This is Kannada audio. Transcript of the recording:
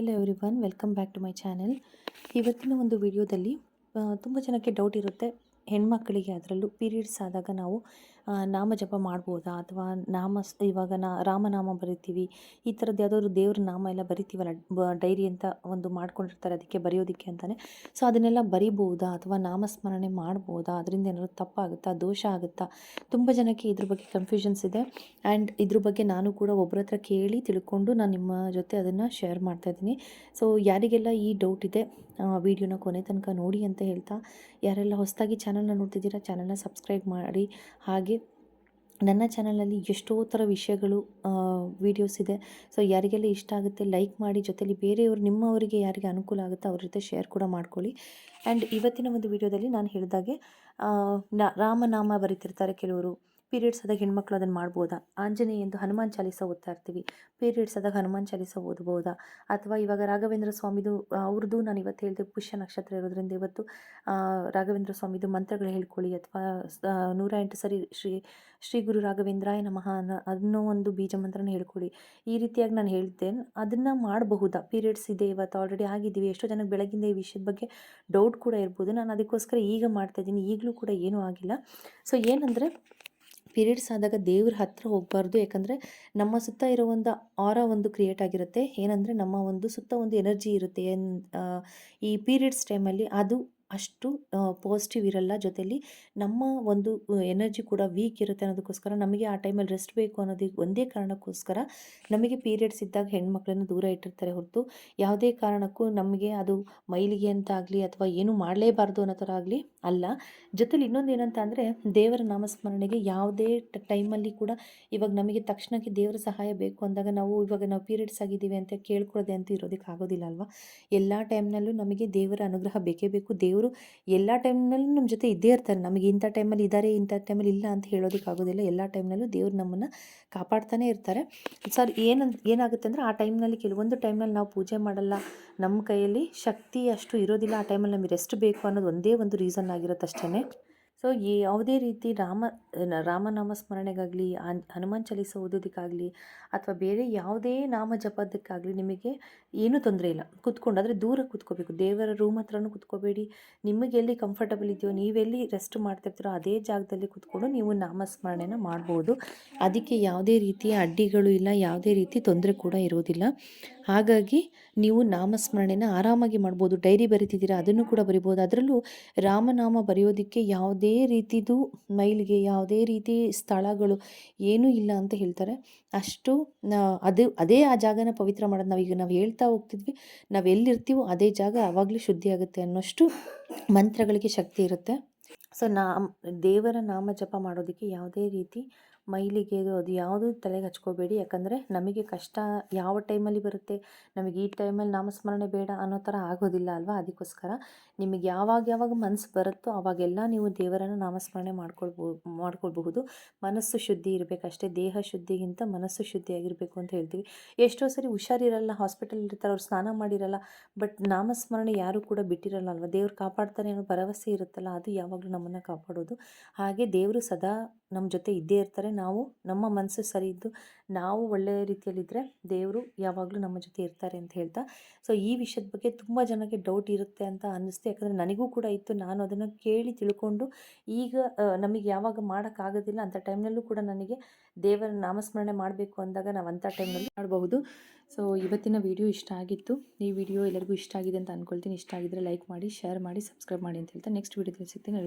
Hello everyone welcome back to my channel ಇವತ್ತಿನ ಒಂದು ವಿಡಿಯೋದಲ್ಲಿ ತುಂಬ ಜನಕ್ಕೆ ಡೌಟ್ ಇರುತ್ತೆ. ಹೆಣ್ಮಕ್ಕಳಿಗೆ ಅದರಲ್ಲೂ ಪೀರಿಯಡ್ಸ್ ಆದಾಗ ನಾವು ನಾಮ ಜಪ ಮಾಡ್ಬೋದಾ? ಅಥವಾ ನಾಮ ಇವಾಗ ನಾ, ರಾಮನಾಮ ಬರಿತೀವಿ. ಈ ಥರದ್ದು ಯಾವುದಾದ್ರು ದೇವ್ರ ನಾಮ ಎಲ್ಲ ಬರಿತೀವಲ್ಲ ಡೈರಿ ಅಂತ ಒಂದು ಮಾಡ್ಕೊಂಡಿರ್ತಾರೆ ಅದಕ್ಕೆ ಬರೆಯೋದಕ್ಕೆ ಅಂತಲೇ ಸೊ, ಅದನ್ನೆಲ್ಲ ಬರಿಬೋದಾ? ಅಥವಾ ನಾಮಸ್ಮರಣೆ ಮಾಡ್ಬೋದಾ? ಅದರಿಂದ ಏನಾದರೂ ತಪ್ಪಾಗುತ್ತಾ? ದೋಷ ಆಗುತ್ತಾ? ತುಂಬ ಜನಕ್ಕೆ ಇದ್ರ ಬಗ್ಗೆ ಕನ್ಫ್ಯೂಷನ್ಸ್ ಇದೆ. ಆ್ಯಂಡ್ ಇದ್ರ ಬಗ್ಗೆ ನಾನು ಕೂಡ ಒಬ್ಬರ ಹತ್ರ ಕೇಳಿ ತಿಳ್ಕೊಂಡು ನಾನು ನಿಮ್ಮ ಜೊತೆ ಅದನ್ನು ಶೇರ್ ಮಾಡ್ತಾ ಇದ್ದೀನಿ. ಸೊ ಯಾರಿಗೆಲ್ಲ ಈ ಡೌಟ್ ಇದೆ ವಿಡಿಯೋನ ಕೊನೆ ತನಕ ನೋಡಿ ಅಂತ ಹೇಳ್ತಾ, ಯಾರೆಲ್ಲ ಹೊಸದಾಗಿ ಚಾನಲ್ನ ನೋಡ್ತಿದ್ದೀರಾ ಚಾನಲ್ನ ಸಬ್ಸ್ಕ್ರೈಬ್ ಮಾಡಿ. ಹಾಗೆ ನನ್ನ ಚಾನಲಲ್ಲಿ ಎಷ್ಟೋ ಥರ ವಿಷಯಗಳು ವೀಡಿಯೋಸ್ ಇದೆ. ಸೊ ಯಾರಿಗೆಲ್ಲ ಇಷ್ಟ ಆಗುತ್ತೆ ಲೈಕ್ ಮಾಡಿ, ಜೊತೆಲಿ ಬೇರೆಯವರು ನಿಮ್ಮವರಿಗೆ ಯಾರಿಗೆ ಅನುಕೂಲ ಆಗುತ್ತೋ ಅವ್ರ ಜೊತೆ ಶೇರ್ ಕೂಡ ಮಾಡ್ಕೊಳ್ಳಿ. ಆ್ಯಂಡ್ ಇವತ್ತಿನ ಒಂದು ವಿಡಿಯೋದಲ್ಲಿ ನಾನು ಹೇಳಿದಾಗೆ ರಾಮನಾಮ ಬರೀತಿರ್ತಾರೆ ಕೆಲವರು. ಪೀರಿಯಡ್ಸ್ ಆದಾಗ ಹೆಣ್ಮಕ್ಳು ಅದನ್ನು ಮಾಡ್ಬೋದಾ? ಆಂಜನೇಯ ಎಂದು ಹನುಮಾನ್ ಚಾಲೀಸ ಓದ್ತಾ ಇರ್ತೀವಿ. ಪೀರಿಯಡ್ಸ್ ಆದಾಗ ಹನುಮಾನ್ ಚಾಲೀಸ ಓದ್ಬೋದಾ? ಅಥವಾ ಇವಾಗ ರಾಘವೇಂದ್ರ ಸ್ವಾಮಿದು ಅವ್ರದ್ದು ನಾನು ಇವತ್ತು ಹೇಳಿದೆ ಪುಷ್ಯ ನಕ್ಷತ್ರ ಇರೋದ್ರಿಂದ ಇವತ್ತು ರಾಘವೇಂದ್ರ ಸ್ವಾಮಿದು ಮಂತ್ರಗಳು ಹೇಳ್ಕೊಳ್ಳಿ ಅಥವಾ ನೂರ ಎಂಟು ಸರಿ ಶ್ರೀ ಶ್ರೀ ಗುರು ರಾಘವೇಂದ್ರಾಯ ನಮಃ ಅನ್ನೋ ಒಂದು ಬೀಜ ಮಂತ್ರನ ಹೇಳ್ಕೊಳ್ಳಿ. ಈ ರೀತಿಯಾಗಿ ನಾನು ಹೇಳಿದ್ದೆ ಅದನ್ನು ಮಾಡಬಹುದಾ? ಪೀರಿಯಡ್ಸ್ ಇದೆ, ಇವತ್ತು ಆಲ್ರೆಡಿ ಆಗಿದ್ದೀವಿ. ಎಷ್ಟೋ ಜನಕ್ಕೆ ಬೆಳಗಿಂದ ಈ ವಿಷಯದ ಬಗ್ಗೆ ಡೌಟ್ ಕೂಡ ಇರ್ಬೋದು. ನಾನು ಅದಕ್ಕೋಸ್ಕರ ಈಗ ಮಾಡ್ತಾ ಇದ್ದೀನಿ. ಈಗಲೂ ಕೂಡ ಏನೂ ಆಗಿಲ್ಲ. ಸೊ ಏನಂದರೆ ಪೀರಿಯಡ್ಸ್ ಆದಾಗ ದೇವ್ರ ಹತ್ತಿರ ಹೋಗಬಾರ್ದು. ಯಾಕಂದರೆ ನಮ್ಮ ಸುತ್ತ ಇರೋ ಒಂದು ಆರ ಒಂದು ಕ್ರಿಯೇಟ್ ಆಗಿರುತ್ತೆ. ಏನಂದರೆ ನಮ್ಮ ಒಂದು ಸುತ್ತ ಒಂದು ಎನರ್ಜಿ ಇರುತ್ತೆ. ಏನು ಈ ಪೀರಿಯಡ್ಸ್ ಟೈಮಲ್ಲಿ ಅದು ಅಷ್ಟು ಪಾಸಿಟಿವ್ ಇರಲ್ಲ. ಜೊತೆಲಿ ನಮ್ಮ ಒಂದು ಎನರ್ಜಿ ಕೂಡ ವೀಕ್ ಇರುತ್ತೆ ಅನ್ನೋದಕ್ಕೋಸ್ಕರ ನಮಗೆ ಆ ಟೈಮಲ್ಲಿ ರೆಸ್ಟ್ ಬೇಕು ಅನ್ನೋದಕ್ಕೆ ಒಂದೇ ಕಾರಣಕ್ಕೋಸ್ಕರ ನಮಗೆ ಪೀರಿಯಡ್ಸ್ ಇದ್ದಾಗ ಹೆಣ್ಮಕ್ಳನ್ನು ದೂರ ಇಟ್ಟಿರ್ತಾರೆ ಹೊರತು ಯಾವುದೇ ಕಾರಣಕ್ಕೂ ನಮಗೆ ಅದು ಮೈಲಿಗೆ ಅಂತ ಆಗಲಿ ಅಥವಾ ಏನೂ ಮಾಡಲೇಬಾರ್ದು ಅನ್ನೋ ಥರ ಆಗಲಿ ಅಲ್ಲ. ಜೊತೆಲಿ ಇನ್ನೊಂದು ಏನಂತ ಅಂದರೆ ದೇವರ ನಾಮಸ್ಮರಣೆಗೆ ಯಾವುದೇ ಟೈಮಲ್ಲಿ ಕೂಡ ಇವಾಗ ನಮಗೆ ತಕ್ಷಣಕ್ಕೆ ದೇವರ ಸಹಾಯ ಬೇಕು ಅಂದಾಗ ನಾವು ಇವಾಗ ನಾವು ಪೀರಿಯಡ್ಸ್ ಆಗಿದ್ದೀವಿ ಅಂತ ಕೇಳ್ಕೊಳ್ಳೋದೆ ಅಂತೂ ಇರೋದಕ್ಕೆ ಆಗೋದಿಲ್ಲ ಅಲ್ವಾ? ಎಲ್ಲ ಟೈಮ್ನಲ್ಲೂ ನಮಗೆ ದೇವರ ಅನುಗ್ರಹ ಬೇಕೇ ಬೇಕು. ದೇವರು ಎಲ್ಲ ಟೈಮ್ನಲ್ಲೂ ನಮ್ಮ ಜೊತೆ ಇದ್ದೇ ಇರ್ತಾರೆ. ನಮಗೆ ಇಂಥ ಟೈಮಲ್ಲಿ ಇದ್ದಾರೆ ಇಂಥ ಟೈಮಲ್ಲಿ ಇಲ್ಲ ಅಂತ ಹೇಳೋದಕ್ಕೆ ಆಗೋದಿಲ್ಲ. ಎಲ್ಲ ಟೈಮ್ನಲ್ಲೂ ದೇವ್ರು ನಮ್ಮನ್ನು ಕಾಪಾಡ್ತಾನೆ ಇರ್ತಾರೆ. ಸರ್, ಏನು ಏನಾಗುತ್ತೆ ಅಂದರೆ ಆ ಟೈಮ್ನಲ್ಲಿ ಕೆಲವೊಂದು ಟೈಮ್ನಲ್ಲಿ ನಾವು ಪೂಜೆ ಮಾಡಲ್ಲ. ನಮ್ಮ ಕೈಯಲ್ಲಿ ಶಕ್ತಿ ಅಷ್ಟು ಇರೋದಿಲ್ಲ. ಆ ಟೈಮಲ್ಲಿ ನಮಗೆ ರೆಸ್ಟ್ ಬೇಕು ಅನ್ನೋದು ಒಂದೇ ಒಂದು ರೀಸನ್ ಆಗಿರುತ್ತೆ ಅಷ್ಟೇ ಸೊ ಯಾವುದೇ ರೀತಿ ರಾಮ ರಾಮನಾಮ ಸ್ಮರಣೆಗಾಗಲಿ ಹನುಮಾನ್ ಚಾಲೀಸ ಓದೋದಕ್ಕಾಗಲಿ ಅಥವಾ ಬೇರೆ ಯಾವುದೇ ನಾಮ ಜಪದಕ್ಕಾಗಲಿ ನಿಮಗೆ ಏನೂ ತೊಂದರೆ ಇಲ್ಲ. ಕುತ್ಕೊಂಡು ಆದರೆ ದೂರ ಕೂತ್ಕೋಬೇಕು. ದೇವರ ರೂಮ್ ಹತ್ರನೂ ಕುತ್ಕೋಬೇಡಿ. ನಿಮಗೆ ಎಲ್ಲಿ ಕಂಫರ್ಟಬಲ್ ಇದೆಯೋ ನೀವೆಲ್ಲಿ ರೆಸ್ಟ್ ಮಾಡ್ತಿರ್ತೀರೋ ಅದೇ ಜಾಗದಲ್ಲಿ ಕುತ್ಕೊಂಡು ನೀವು ನಾಮಸ್ಮರಣೆನ ಮಾಡ್ಬೋದು. ಅದಕ್ಕೆ ಯಾವುದೇ ರೀತಿಯ ಅಡ್ಡಿಗಳು ಇಲ್ಲ, ಯಾವುದೇ ರೀತಿ ತೊಂದರೆ ಕೂಡ ಇರೋದಿಲ್ಲ. ಹಾಗಾಗಿ ನೀವು ನಾಮಸ್ಮರಣೆನ ಆರಾಮಾಗಿ ಮಾಡ್ಬೋದು, ಡೈರಿ ಬರಿತಿದ್ದೀರಾ, ಅದನ್ನು ಕೂಡ ಬರಿಬೋದು. ಅದರಲ್ಲೂ ರಾಮನಾಮ ಬರೆಯೋದಕ್ಕೆ ಯಾವುದೇ ರೀತಿದು ಮೈಲಿಗೆ, ಯಾವುದೇ ರೀತಿ ಸ್ಥಳಗಳು ಏನೂ ಇಲ್ಲ ಅಂತ ಹೇಳ್ತಾರೆ. ಅಷ್ಟು ಅದು, ಅದೇ ಆ ಜಾಗನ ಪವಿತ್ರ ಮಾಡೋದು ನಾವೀಗ, ನಾವು ಹೇಳ್ತಾ ಹೋಗ್ತಿದ್ವಿ, ನಾವು ಎಲ್ಲಿರ್ತೀವೋ ಅದೇ ಜಾಗ ಆವಾಗಲೂ ಶುದ್ಧಿ ಆಗುತ್ತೆ ಅನ್ನೋಷ್ಟು ಮಂತ್ರಗಳಿಗೆ ಶಕ್ತಿ ಇರುತ್ತೆ. ಸೊ ನಾ ದೇವರ ನಾಮ ಜಪ ಮಾಡೋದಕ್ಕೆ ಯಾವುದೇ ರೀತಿ ಮೈಲಿಗೆ ಅದು ಯಾವುದೂ ತಲೆಗೆ ಹಚ್ಕೋಬೇಡಿ. ಯಾಕಂದರೆ ನಮಗೆ ಕಷ್ಟ ಯಾವ ಟೈಮಲ್ಲಿ ಬರುತ್ತೆ, ನಮಗೆ ಈ ಟೈಮಲ್ಲಿ ನಾಮಸ್ಮರಣೆ ಬೇಡ ಅನ್ನೋ ಥರ ಆಗೋದಿಲ್ಲ ಅಲ್ವಾ? ಅದಕ್ಕೋಸ್ಕರ ನಿಮಗೆ ಯಾವಾಗ ಯಾವಾಗ ಮನಸ್ಸು ಬರುತ್ತೋ ಆವಾಗೆಲ್ಲ ನೀವು ದೇವರನ್ನು ನಾಮಸ್ಮರಣೆ ಮಾಡ್ಕೊಳ್ಬೋ, ಮಾಡ್ಕೊಳ್ಬಹುದು. ಮನಸ್ಸು ಶುದ್ಧಿ ಇರಬೇಕಷ್ಟೇ ದೇಹ ಶುದ್ಧಿಗಿಂತ ಮನಸ್ಸು ಶುದ್ಧಿಯಾಗಿರಬೇಕು ಅಂತ ಹೇಳ್ತೀವಿ. ಎಷ್ಟೋ ಸರಿ ಹುಷಾರಿರಲ್ಲ ಹಾಸ್ಪಿಟಲ್ ಇರ್ತಾರೆ, ಅವ್ರು ಸ್ನಾನ ಮಾಡಿರಲ್ಲ, ಬಟ್ ನಾಮಸ್ಮರಣೆ ಯಾರೂ ಕೂಡ ಬಿಟ್ಟಿರಲ್ಲ ಅಲ್ವಾ? ದೇವ್ರು ಕಾಪಾಡ್ತಾರೆ ಅನ್ನೋ ಭರವಸೆ ಇರುತ್ತಲ್ಲ, ಅದು ಯಾವಾಗಲೂ ನಮ್ಮನ್ನು ಕಾಪಾಡೋದು. ಹಾಗೆ ದೇವರು ಸದಾ ನಮ್ಮ ಜೊತೆ ಇದ್ದೇ ಇರ್ತಾರೆ. ನಾವು, ನಮ್ಮ ಮನಸ್ಸು ಸರಿ ಇದ್ದು ನಾವು ಒಳ್ಳೆಯ ರೀತಿಯಲ್ಲಿದ್ದರೆ ದೇವರು ಯಾವಾಗಲೂ ನಮ್ಮ ಜೊತೆ ಇರ್ತಾರೆ ಅಂತ ಹೇಳ್ತಾ. ಸೊ ಈ ವಿಷಯದ ಬಗ್ಗೆ ತುಂಬ ಜನಕ್ಕೆ ಡೌಟ್ ಇರುತ್ತೆ ಅಂತ ಅನ್ನಿಸ್ತು. ಯಾಕಂದರೆ ನನಗೂ ಕೂಡ ಇತ್ತು. ನಾನು ಅದನ್ನು ಕೇಳಿ ತಿಳ್ಕೊಂಡು ಈಗ ನಮಗೆ ಯಾವಾಗ ಮಾಡೋಕ್ಕಾಗೋದಿಲ್ಲ ಅಂಥ ಟೈಮ್ನಲ್ಲೂ ಕೂಡ ನನಗೆ ದೇವರ ನಾಮಸ್ಮರಣೆ ಮಾಡಬೇಕು ಅಂದಾಗ ನಾವು ಅಂಥ ಟೈಮ್ನಲ್ಲಿ ಮಾಡಬಹುದು. ಸೊ ಇವತ್ತಿನ ವಿಡಿಯೋ ಇಷ್ಟ ಆಗಿತ್ತು. ಈ ವಿಡಿಯೋ ಎಲ್ಲರಿಗೂ ಇಷ್ಟ ಆಗಿದೆ ಅಂತ ಅಂದ್ಕೊಳ್ತೀನಿ ಇಷ್ಟ ಆಗಿದ್ರೆ ಲೈಕ್ ಮಾಡಿ, ಶೇರ್ ಮಾಡಿ, ಸಬ್ಸ್ಕ್ರೈಬ್ ಮಾಡಿ ಅಂತ ಹೇಳ್ತಾ. ನೆಕ್ಸ್ಟ್ ವಿಡಿಯೋದಲ್ಲಿ ಸಿಗ್ತೀನಿ.